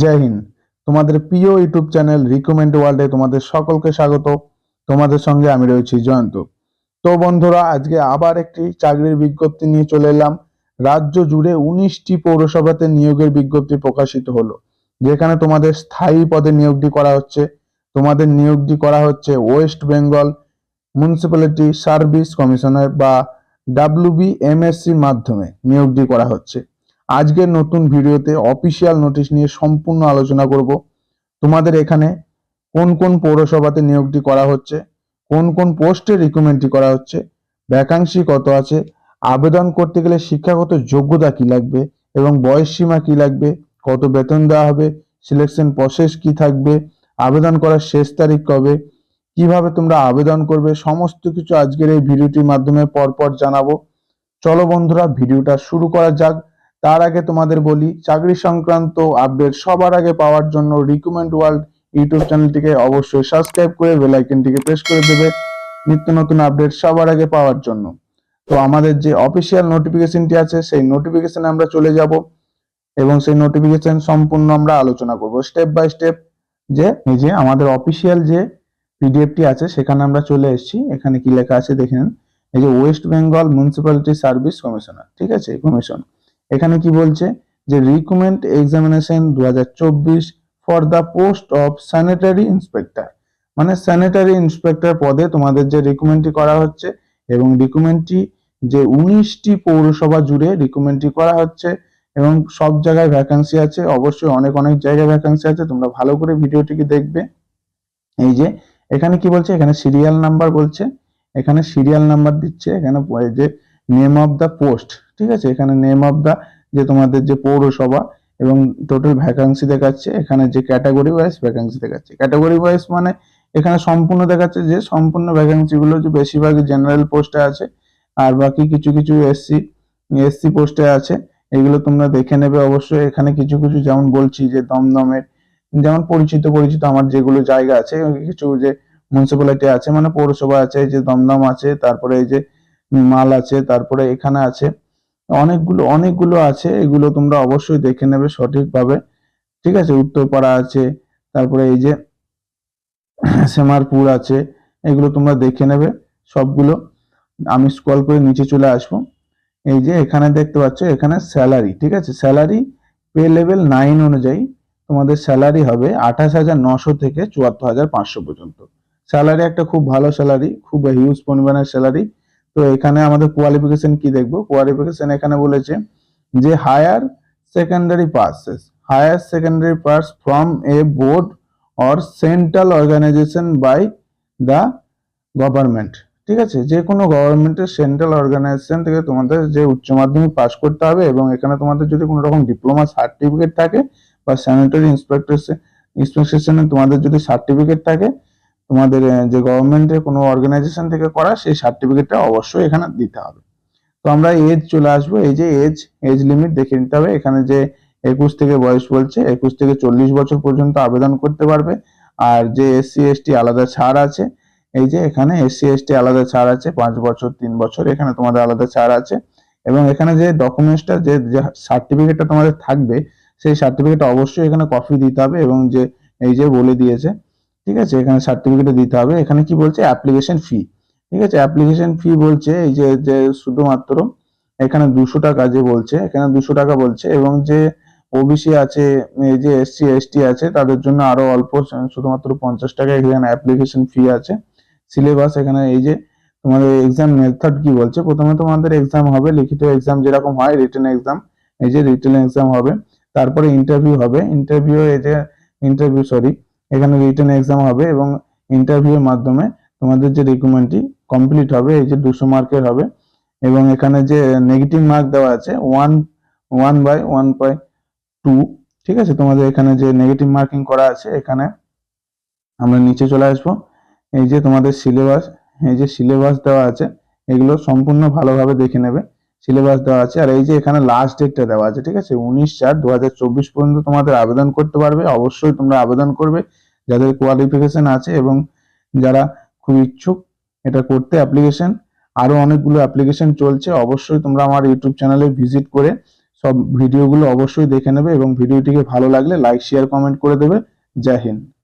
জয় হিন্দ। তোমাদের প্রিয় YouTube channel recommend ওয়ার্ল্ডে তোমাদের সকলকে স্বাগত। তোমাদের সঙ্গে আমি রয়েছি জয়ন্ত। তো বন্ধুরা, আজকে আবার একটি চাকরির বিজ্ঞপ্তি নিয়ে চলে এলাম। রাজ্য জুড়ে উনিশটি পৌরসভাতে নিয়োগের বিজ্ঞপ্তি প্রকাশিত হলো, যেখানে তোমাদের স্থায়ী পদে নিয়োগটি করা হচ্ছে। তোমাদের নিয়োগটি করা হচ্ছে West Bengal municipality service commissioner বা ডাব্লিউবিএমএসসি মাধ্যমে নিয়োগটি করা হচ্ছে। আজকের নতুন ভিডিওতে অফিসিয়াল নোটিশ নিয়ে সম্পূর্ণ আলোচনা করব। তোমাদের এখানে কোন কোন পৌরসভাতে নিয়োগটি করা হচ্ছে, কোন কোন পোস্টে রিক্রুটমেন্টটি করা হচ্ছে ভ্যাকান্সি কত আছে, আবেদন করতে গেলে শিক্ষাগত যোগ্যতা কি লাগবে এবং বয়স সীমা কি লাগবে, কত বেতন দেওয়া হবে সিলেকশন প্রসেস কি থাকবে, আবেদন করার শেষ তারিখ কবে, কীভাবে তোমরা আবেদন করবে, সমস্ত কিছু আজকের এই ভিডিওটির মাধ্যমে পরপর জানাব। চলো বন্ধুরা, ভিডিওটা শুরু করা যাক। তার আগে তোমাদের বলি, চাকরি সংক্রান্ত আপডেট সবার আগে পাওয়ার জন্য রিকমেন্ড ওয়ার্ল্ড ইউটিউব চ্যানেলটিকে অবশ্যই সাবস্ক্রাইব করে বেল আইকনটিকে প্রেস করে দেবে। নিত্য নতুন আপডেট সবার আগে পাওয়ার জন্য। তো আমাদের যে অফিসিয়াল নোটিফিকেশনটি আছে, সেই নোটিফিকেশনে আমরা চলে যাব এবং সেই নোটিফিকেশন সম্পূর্ণ আমরা আলোচনা করব। স্টেপ বাই স্টেপ যে এই যে আমাদের অফিসিয়াল যে পিডিএফটি আছে, সেখানে আমরা চলে এসেছি। এখানে কি লেখা আছে দেখে নিন। এই যে West Bengal municipality service commissioner ঠিক আছে? কমিশন এখানে কি বলছে? যে রিক্রুটমেন্ট এক্সামিনেশন দু হাজার চব্বিশ for the post of sanitary inspector মানে স্যানিটারি ইন্সপেক্টর পদে তোমাদের যে রিক্রুটমেন্টটি করা হচ্ছে এবং রিক্রুটমেন্টটি যে উনিশটি পৌরসভা জুড়ে রিক্রুটমেন্টটি করা হচ্ছে এবং সব জায়গায় ভ্যাকান্সি আছে, অবশ্যই অনেক অনেক জায়গায় ভ্যাকান্সি আছে, তোমরা ভালো করে ভিডিওটিকে দেখবে। এই যে, এখানে কি বলছে? এখানে সিরিয়াল নাম্বার বলছে। এখানে সিরিয়াল নাম্বার দিচ্ছে, এখানে যে নেম অফ দ্য পোস্ট ঠিক আছে? এখানে নেম অফ দ্য যে তোমাদের যে পৌরসভা এবং টোটাল ভ্যাকান্সি দেখাচ্ছে, এখানে যে ক্যাটাগরি ওয়াইজ ভ্যাকান্সি দেখাচ্ছে। ক্যাটাগরি ওয়াইজ মানে এখানে সম্পূর্ণ দেখাচ্ছে যে সম্পূর্ণ ভ্যাকান্সি গুলো যে বেশিরভাগ জেনারেল পোস্টে আছে, আর বাকি কিছু কিছু এসসি এসসি পোস্টে আছে। এগুলো তোমরা দেখে নেবে অবশ্যই। এখানে কিছু কিছু যেমন বলছি যে দমদমের, যেমন পরিচিত পরিচিত আমার যেগুলো জায়গা আছে, কিছু যে মিউনিসিপ্যালিটি আছে মানে পৌরসভা আছে যে দমদম আছে, তারপরে এই যে মাল আছে, তারপরে এখানে আছে। অনেকগুলো অনেকগুলো আছে, এগুলো তোমরা অবশ্যই দেখে নেবে সঠিকভাবে। ঠিক আছে? উত্তরপাড়া আছে, তারপরে এই যে সেমারপুর আছে, এগুলো তোমরা দেখে নেবে সবগুলো। আমি স্কল করে নিচে চলে আসব। এই যে এখানে দেখতে পাচ্ছ, এখানে স্যালারি ঠিক আছে? স্যালারি পে লেভেল নাইন অনুযায়ী তোমাদের স্যালারি হবে আঠাশ হাজার নশো থেকে চুয়াত্তর হাজার পাঁচশো পর্যন্ত। স্যালারি একটা খুব ভালো স্যালারি খুব হিউজ পরিমাণের স্যালারি তো এখানে আমাদের কোয়ালিফিকেশন কি দেখব? কোয়ালিফিকেশন এখানে বলেছে যে higher secondary passes higher secondary pass from a board or central organisation by the government ঠিক আছে? যে কোনো গভর্নমেন্টের সেন্ট্রাল অর্গানাইজেশন থেকে তোমাদের যে উচ্চ মাধ্যমিক পাস করতে হবে এবং এখানে তোমাদের যদি কোনো রকম ডিপ্লোমা সার্টিফিকেট থাকে বা স্যানিটারি ইন্সপেক্টর ইন্সপেকশনে তোমাদের যদি সার্টিফিকেট থাকে তোমাদের যে গভর্নমেন্টের কোনো অর্গানাইজেশন থেকে করা, সেই সার্টিফিকেটটা অবশ্যই এখানে দিতে হবে। তো আমরা এজ চলে আসব, এই যে এজ এজ লিমিট দেখে নিতে হবে। এখানে যে একুশ থেকে বয়স বলছে, একুশ থেকে চল্লিশ বছর পর্যন্ত আবেদন করতে পারবে। আর যে এসসি এসটি আলাদা ছাড় আছে, এই যে এখানে এসসি এসটি আলাদা ছাড় আছে, পাঁচ বছর, তিন বছর, এখানে তোমাদের আলাদা ছাড় আছে। এবং এখানে যে ডকুমেন্টসটা যে সার্টিফিকেটটা তোমাদের থাকবে, সেই সার্টিফিকেটটা অবশ্যই এখানে কপি দিতে হবে। এবং যে, এই যে বলে দিয়েছে ঠিক আছে? এখানে সার্টিফিকেট দিতে হবে। এখানে কি বলছে? অ্যাপ্লিকেশন ফি ঠিক আছে? অ্যাপ্লিকেশন ফি বলছে, এই যে যে শুধুমাত্র এখানে দুশো টাকা যে বলছে, এখানে দুশো টাকা বলছে এবং যে ওবিসি আছে, এই যে এসসি এসটি আছে, তাদের জন্য আরও অল্প শুধুমাত্র পঞ্চাশ টাকা এখানে অ্যাপ্লিকেশন ফি আছে। সিলেবাস এখানে এই যে তোমাদের এক্সাম মেথড কি বলছে? প্রথমে তোমাদের এক্সাম হবে, লিখিত এক্সাম যেরকম হয় রিটেন এক্সাম এই যে রিটেন এক্সাম হবে। তারপরে ইন্টারভিউ হবে। ইন্টারভিউ এই যে ইন্টারভিউ সরি এখানে রিটার্ন এক্সাম হবে এবং ইন্টারভিউর মাধ্যমে তোমাদের যে রিক্রুটমেন্টটি কমপ্লিট হবে, এই যে দুশো মার্কের হবে এবং এখানে যে নেগেটিভ মার্ক দেওয়া আছে one one by one by two ঠিক আছে? তোমাদের এখানে যে নেগেটিভ মার্কিং করা আছে, এখানে আমরা নিচে চলে আসব। এই যে তোমাদের সিলেবাস এই যে সিলেবাস দেওয়া আছে, এগুলো সম্পূর্ণ ভালোভাবে দেখে নেবে। সিলেবাস দেওয়া আছে। আর এই যে এখানে লাস্ট ডেটটা দেওয়া আছে, ঠিক আছে? উনিশ চার দু পর্যন্ত তোমাদের আবেদন করতে পারবে। অবশ্যই তোমরা আবেদন করবে। যাদের কোয়ালিফিকেশন আছে এবং যারা খুব ইচ্ছুক এটা করতে অ্যাপ্লিকেশন আরও অনেকগুলো অ্যাপ্লিকেশন চলছে। অবশ্যই তোমরা আমার ইউটিউব চ্যানেলে ভিজিট করে সব ভিডিওগুলো অবশ্যই দেখে নেবে এবং ভিডিওটিকে ভালো লাগলে লাইক শেয়ার কমেন্ট করে দেবে। জয় হিন্দ।